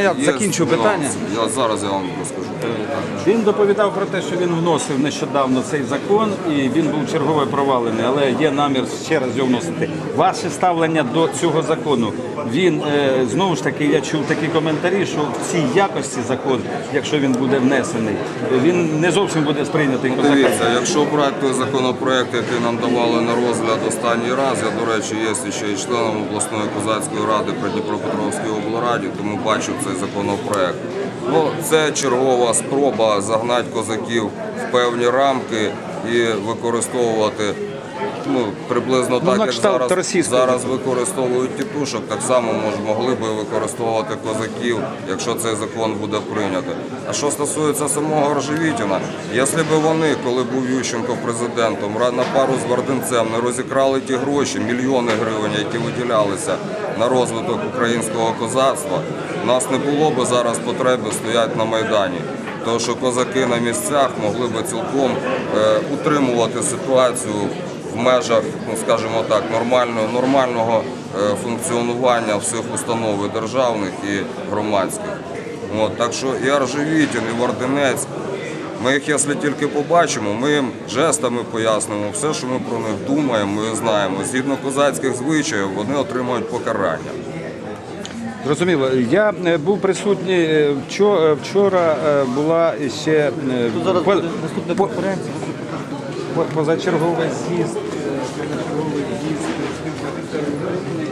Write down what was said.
Я Є закінчу питання. Я зараз я вам розкажу. Він доповідав про те, що він вносив нещодавно цей закон, і він був чергово провалений, але є намір ще раз його вносити. Ваше ставлення до цього закону. Він е, знову ж таки, я чув такі коментарі, що в цій якості закон, якщо він буде внесений, він не зовсім буде сприйнятий козаками. Дивіться, якщо брати той законопроект, який нам давали на розгляд останній раз, я, до речі, є ще й членом обласної козацької ради при Дніпропетровській облраді, тому бачив цей законопроект. Ну, це чергова спроба загнати козаків в певні рамки і використовувати ну, приблизно Ну, так, як зараз, російського. зараз використовують тітушок, так само могли би використовувати козаків, якщо цей закон буде прийнятий. А що стосується самого Рожевітіна, якщо б вони, коли був Ющенко президентом, на пару з Варденцем не розікрали ті гроші, мільйони гривень, які виділялися на розвиток українського козацтва, у нас не було б зараз потреби стояти на Майдані. Тому що козаки на місцях могли би цілком е, утримувати ситуацію в межах, ну скажімо так, нормального, нормального е, функціонування всіх установ і державних і громадських. От, так що і Аржевітін, і Варденець, ми їх, якщо тільки побачимо, ми їм жестами пояснимо все, що ми про них думаємо і знаємо. Згідно козацьких звичаїв, вони отримують покарання. Зрозуміло. Я е, був присутній е, вчора. Була ще е, Зараз по- буде наступна по- позачерговий з'їзд, е, позачерговий з'їзд. Е,